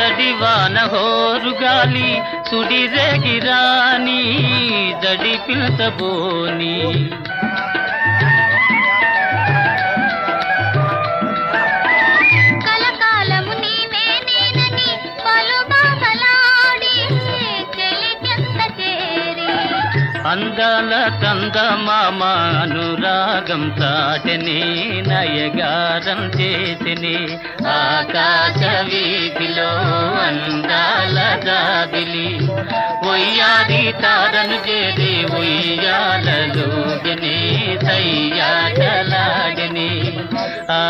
జడివాన హోరుగాలి గాలి సుడిరేగి రాని జడి పిల్చబోని అందాల చందమామ అనురాగం తాటని నయగారం చేసిని ఆకాశ వీధిలో అందాల జాబిలి ఒయ్యాది తారను చేరి ఉయ్యాలలోగని సయ్యాటలాడని ఆ